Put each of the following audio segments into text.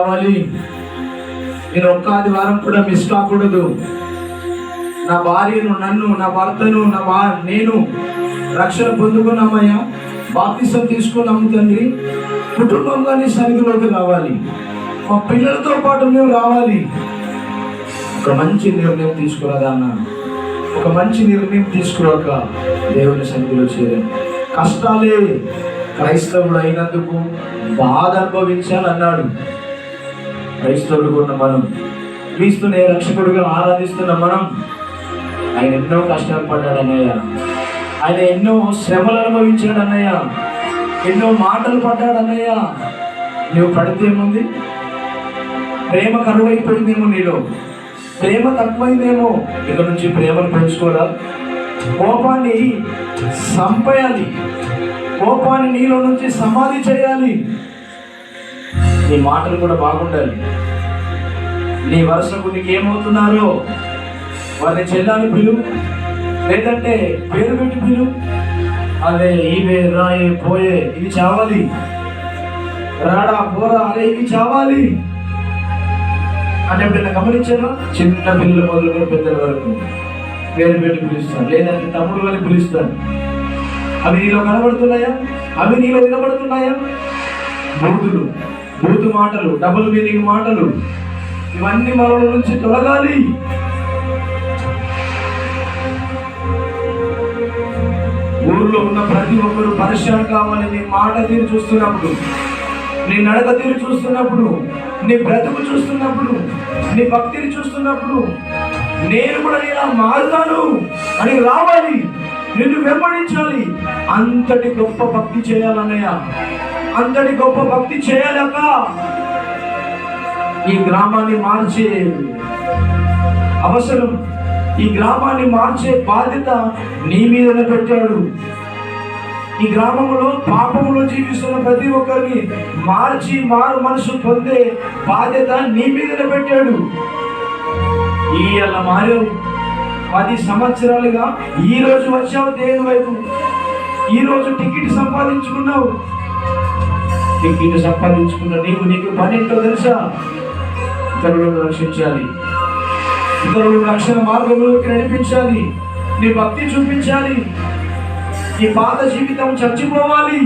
కావాలి. నేను ఒక్క ఆదివారం కూడా మిస్ కాకూడదు. నా భార్యను నన్ను నా భర్తను నా బా నేను రక్షణ పొందుకున్నామయ్యా. బాప్తిసం తీసుకున్నాము తండ్రి. కుటుంబంగానే సన్నిధిలోకి రావాలి. మా పిల్లలతో పాటు మేము రావాలి. ఒక మంచి నిర్ణయం తీసుకురాదన్న ఒక మంచి నిర్ణయం తీసుకురాక దేవుని సన్నిధిలో చేరాం. కష్టాలే క్రైస్తవుడు అయినందుకు బాధ అనుభవించాలన్నాడు. క్రైస్తవుడు ఉన్న మనం క్రీస్తునే రక్షకుడుగా ఆరాధిస్తున్న మనం ఆయన ఎన్నో కష్టాలు పడ్డాడు అన్నయ్య. ఆయన ఎన్నో శ్రమలు అనుభవించాడు అన్నయ్య. ఎన్నో మాటలు పడ్డాడు అన్నయ్య. నువ్వు పడితే ఏముంది? ప్రేమ కరువైపోయిందేమో నీలో. ప్రేమ తక్కువైందేమో. ఇక్కడ నుంచి ప్రేమను పెంచుకోరా. కోపాన్ని సంపేయాలి. కోపాన్ని నీలో నుంచి సమాధి చేయాలి. నీ మాటలు కూడా బాగుండాలి. నీ వరుసకు నీకేమవుతున్నారో? వారిని చెల్లాలి పిలు. లేదంటే పేరు పెట్టి పిలు. అదే ఈవే రాయే పోయే ఇవి చావాలి. రాడా పోరా అరే ఇవి చావాలి. అంటే ఎప్పుడైనా గమనించారా? చిన్న పిల్లలు మొదలుకొని పెద్దల వరకు. పేరు పెట్టి పిలుస్తాను లేదంటే తమ్ముడు అని పిలుస్తాను అవి నీలో కనబడుతున్నాయా? అవి నీలో వినబడుతున్నాయా? బూతులు బూతు మాటలు డబుల్ మీనింగ్ మాటలు ఇవన్నీ మనల నుంచి తొలగాలి. ఊర్లో ఉన్న ప్రతి ఒక్కరు పరిశ్రమ కావాలి నీ మాట తీరు చూస్తున్నప్పుడు నీ నడక తీరు చూస్తున్నప్పుడు నీ బ్రతుకు చూస్తున్నప్పుడు నీ భక్తిని చూస్తున్నప్పుడు నేను కూడా ఇలా మారుతాను అని రావాలి నిన్ను వెంబడించాలి. అంతటి గొప్ప భక్తి చేయాలన్నయ్య. అంతటి గొప్ప భక్తి చేయాలక్క ఈ గ్రామాన్ని మార్చే అవసరం. ఈ గ్రామాన్ని మార్చే బాధ్యత నీ మీదనే పెట్టాడు. ఈ గ్రామంలో పాపములో జీవిస్తున్న ప్రతి ఒక్కరిని మార్చి మారు మనసు పొందే బాధ్యత నీ మీదనే పెట్టాడు. ఈ అలా మారావు పది సంవత్సరాలుగా ఈ రోజు వచ్చావు దేని వైపు? ఈ రోజు టికెట్ సంపాదించుకున్నావు. టికెట్ సంపాదించుకున్న నీకు నీకు పని ఏంటో తెలుసా? ఇతరులను రక్షించాలి. ఇతరులు రక్షణ మార్గంలోకి నడిపించాలి. నీ భక్తి చూపించాలి. నీ పాత జీవితం చచ్చిపోవాలి.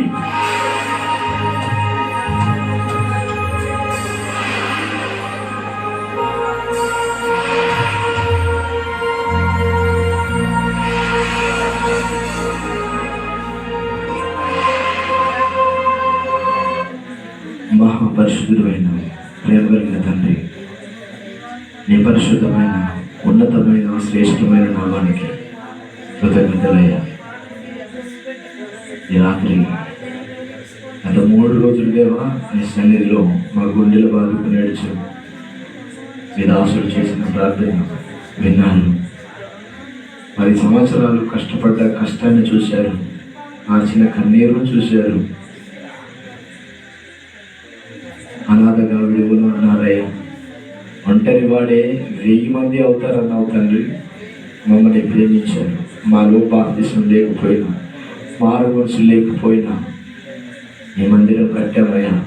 మహాపరిశుద్ధుడైన ప్రేమ కలిగిన తండ్రి నీ పరిశుద్ధమైన ఉన్నతమైన శ్రేష్టమైన నామానికి కృతజ్ఞతలయ్యా. ఈ రాత్రి గత మూడు రోజులు దేవా నీ సన్నిధిలో మా గుండెలు బాధకు నేర్చు మీ దాసుడు చేసిన ప్రార్థన విన్నాను. పది సంవత్సరాలు కష్టపడ్డ కష్టాన్ని చూశారు మార్చిన కన్నీరును చూశారు ఒంటరి వాడే వెయ్యి మంది అవుతారన్నావు తండ్రి. మమ్మల్ని ప్రేమించారు. మాలో బాప్తిసం లేకపోయినా మారు మనసు లేకపోయినా ఈ మందిరం కట్టామయ్యా.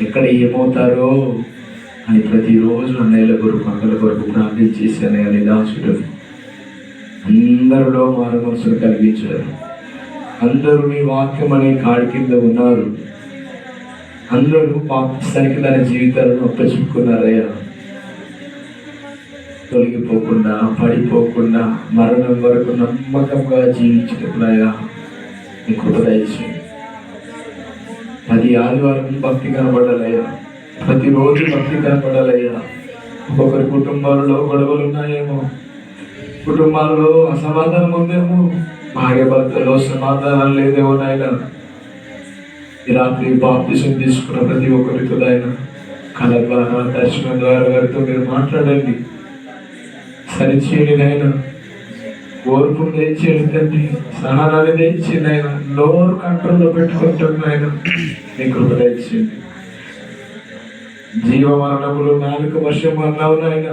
ఎక్కడ ఏమవుతారో అని ప్రతిరోజు అన్నయ్యల కొరకు అక్కల కొరకు ప్రార్థించేసానయ్యా నీ దాసుడు. అందరిలో మారు మనసును కలిగించడం అందరూ మీ వాక్యం అనే కాడి కింద ఉన్నారు. అందరూ పాకిస్తాన్కి తన జీవితాలను అప్పచెప్పుకున్నారయ్యా తొలగిపోకుండా పడిపోకుండా మరణం వరకు నమ్మకంగా జీవించుకున్నాయా నీ కృపదయచు ప్రతి ఆదివారం భక్తి కనబడాలయ్యా. ప్రతిరోజు భక్తి కనబడాలయ్యా. ఒక్కొక్కరి కుటుంబాలలో గొడవలు ఉన్నాయేమో. కుటుంబాలలో అసమాధానం ఉందేమో. భార్య భర్తలో సమాధానం లేదేమో నాయన. ఈ రాత్రి బాప్తిసం తీసుకున్న ప్రతి ఒక్కరితో ఆయన కళ ద్వారా దర్శనం ద్వారా వారితో మీరు మాట్లాడండి. సరిచేయండి నాయన. ఓర్పు తెచ్చేయండి తండ్రి. సహనాన్ని తెచ్చేయండి ఆయన నోరు కంట్రోల్లో పెట్టుకుంటుంది ఆయన మీ కృప తెచ్చేయండి జీవ మరణములు నాలుగు వర్షం అన్నావు నాయన.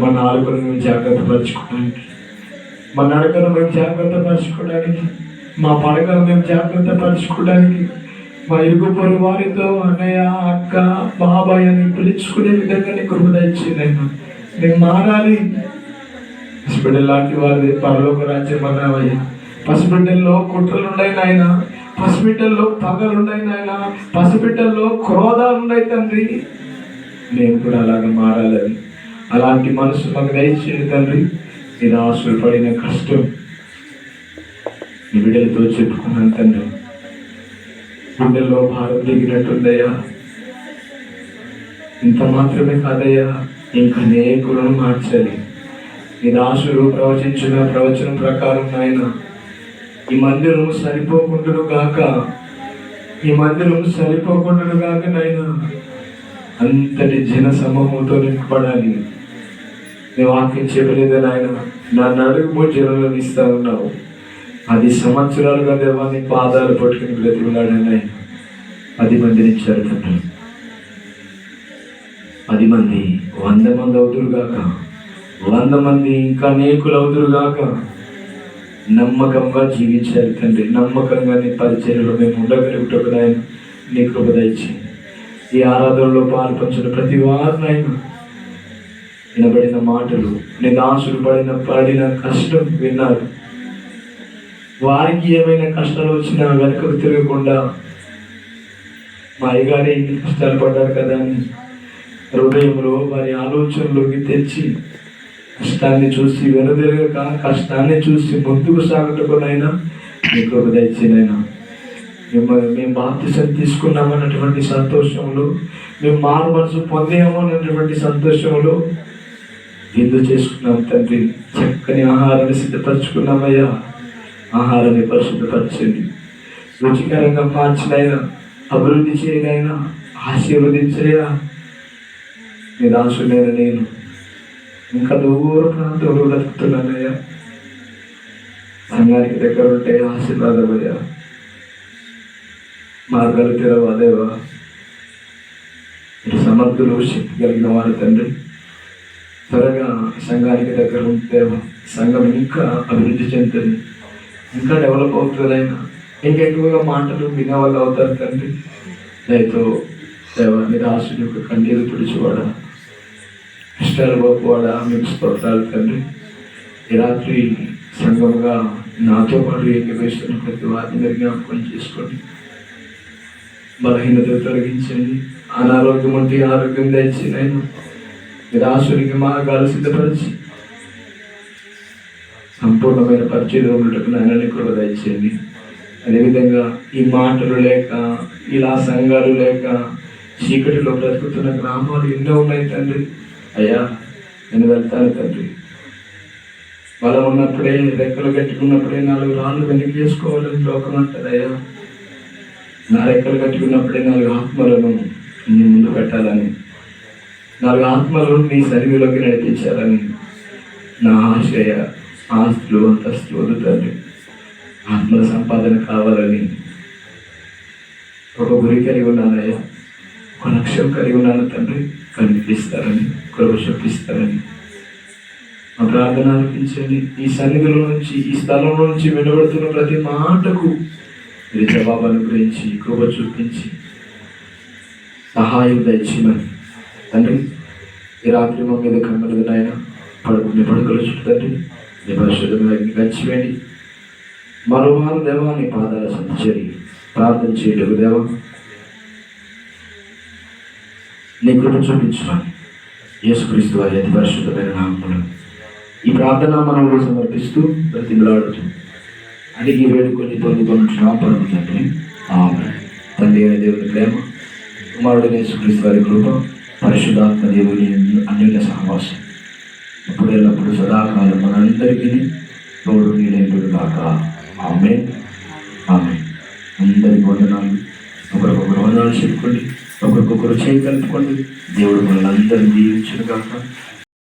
మా నాలుగును మేము జాగ్రత్త పరచుకోవడానికి మా నడకను మేము జాగ్రత్త పరచుకోవడానికి మా పడకను మేము జాగ్రత్త పరచుకోవడానికి మా ఇరుగు పొరు వారితో అన్నయ్య అక్క బాబాయ్ అని పిలుచుకునే విధంగా నీ కృప దయచేయనైనా నేను మారాలి. పసిబిడ్డ లాంటి వారి పరలోక రాజ్యం అన్నావయ్యా. పసిబిడ్డల్లో కుట్రలున్నాయి నాయన. పసిబిడ్డల్లో పగలున్నాయి నాయన. పసిబిడ్డల్లో క్రోధాలున్నాయి తండ్రి. నేను కూడా అలాగే మారాలని. అలాంటి మనసు మాకు దయచేయండి తండ్రి. నిరాశలు పడిన కష్టం నీ బిడ్డలతో చెప్పుకున్నాను తండ్రి. గుండెల్లో భారం దిగినట్టుందయ్యా ఇంత మాత్రమే కాదయ్యా. ఇంకా అనేకులను మార్చాలి నిరాశులు ప్రవచించిన ప్రవచనం ప్రకారం నాయన ఈ మందిరం సరిపోకుండాను గాక. ఈ మందిరం సరిపోకుండాను గాక నాయన అంతటి జన సమూహంతో నింపబడాలి. నీ వాక్యం చెప్పలేదు నాయన నా నడుగు జనంలో ఇస్తా ఉన్నావు. పది సంవత్సరాలుగా దేవాన్ని పాదాలు పట్టుకుని బ్రతిమలాడాను ఆయన పది మందిని ఇచ్చారు పది మంది వంద మంది అవుతురు గాక వంద మంది ఇంకా అనేకులు అవుతురు గాక నమ్మకంగా జీవించారు తండ్రి నమ్మకంగా నీ పరిచర్యలో మేము ఉండగలుగుటకు నాయన నీ కృప దయచి ఈ ఆరాధనలో పాల్పంచిన ప్రతి వారినైనా వినబడిన మాటలు నీ దాసులు పడిన పడిన కష్టం విన్నారు. వారికి ఏమైనా కష్టాలు వచ్చినా వెనకకు తిరగకుండా మా అయ్యగారే ఇన్ని కష్టాలు పడ్డారు కదా అని హృదయంలో వారి ఆలోచనలోకి తెచ్చి కష్టాన్ని చూసి వెనుదిరగక కష్టాన్ని చూసి ముందుకు సాగటకునైనా మీకు ఒక దయచేనైనా మిమ్మల్ని మేము బాప్తిసం తీసుకున్నామన్నటువంటి సంతోషంలో మేము మారు మనసు పొందాము అన్నటువంటి సంతోషంలో విందు చేసుకున్నాం తండ్రి. చక్కని ఆహారాన్ని సిద్ధపరచుకున్నామయ్యా. ఆహారాన్ని పరిశుద్ధపరచండి. రుచికరంగా మార్చినైనా అభివృద్ధి చేయనైనా ఆశీర్వదించలేనా? నీ దాసుడైన నేను. ఇంకా దూర ప్రాంతంలో బ్రతుకుతున్నానయ్యా. సంఘానికి దగ్గర ఉంటే ఆశీర్వాదమయ్యా. మార్గాలు తెరవాదేవా సమర్థులు శక్తి కలిగిన వారు తండ్రి. త్వరగా సంఘానికి దగ్గర ఉంటే సంఘం ఇంకా అభివృద్ధి చెందుతుంది. ఇంకా డెవలప్ అవుతుందైనా. ఇంకా ఎక్కువగా మాటలు వినే వాళ్ళు అవుతారు తండ్రి. దయతో దేవ నిరాశుని యొక్క కన్నీరు తుడిచివాడా? ఇష్టాలు గొప్పవాడా మీకు స్తోత్రాలు తండ్రి ఈ రాత్రి సంఘముగా నాతో పాటు ఏకవేస్తున్న ప్రతి వారిని మీరు జ్ఞాపకం చేసుకోండి. బలహీనత తొలగించండి. అనారోగ్యం ఉంటే ఆరోగ్యం తెచ్చి నేను నిరాశునికి మార్గాలు సిద్ధపరిచి సంపూర్ణమైన పరిచయం ఉండటం నాయనని కృప దయచేయండి. అదేవిధంగా ఈ మాటలు లేక ఇలా సంఘాలు లేక చీకటిలో బ్రతుకుతున్న గ్రామాలు ఎన్నో ఉన్నాయి తండ్రి. అయ్యా నేను వెళ్తాను తండ్రి. బలం ఉన్నప్పుడే రెక్కలు కట్టుకున్నప్పుడే నాలుగు రాళ్ళు వెనక్కి చేసుకోవాలని లోకం అంటారు అయ్యా. నా రెక్కలు కట్టుకున్నప్పుడే నాలుగు ఆత్మలను నీ ముందు పెట్టాలని నాలుగు ఆత్మలను నీ సరివిలోకి నడిపించాలని నా ఆశయ ఆస్తులు అంతస్తులు వదులుతండి ఆత్మల సంపాదన కావాలని ఒక గురి కలిగి ఉన్నానయ్యా ఒక లక్ష్యం కలిగి ఉన్నాను తండ్రి. కనిపిస్తారని కృప చూపిస్తారని మా ప్రార్థన అనిపించండి ఈ సన్నిధిలో నుంచి ఈ స్థలంలో నుంచి వెలువడుతున్న ప్రతి మాటకు మీరు జవాబు అనుగ్రహించి కృప చూపించి సహాయం దయచేయమని. తండ్రి ఈ రాత్రి మా మీద కమ్మలేదు నాయన పడుకునే పడుకలు చుట్టండి నీ పరిశుద్ధంగా గచ్చివేయండి. మరో వారు దేవా నీ పాదాల సంచరి ప్రార్థన చేయటకు దేవా నీ కృప చూపించమని యేసుక్రీస్తు వారి అతి పరిశుద్ధమైన నామములు ఈ ప్రార్థన మనవులు సమర్పిస్తూ బ్రతిమలాడుతూ అడిగి వేడుకొని పొందుకుంటున్నాం పరమ తండ్రి. ఆమె తండ్రి అయిన దేవుని ప్రేమ కుమారుడు యేసుక్రీస్తు వారి కృప పరిశుద్ధాత్మ దేవుని అన్యుల సహవాసం ఇప్పుడు ఎల్లప్పుడు సదాకాలం మనందరికీ తోడు నీడేందుడు కాక ఆమె ఆమె అందరికి వందనాలు. ఒకరికొకరు వందనాలు చెప్పుకోండి. ఒకరికొకరు చేయగలుపుకోండి దేవుడు మనల్ని అందరినీ దీవించును కాక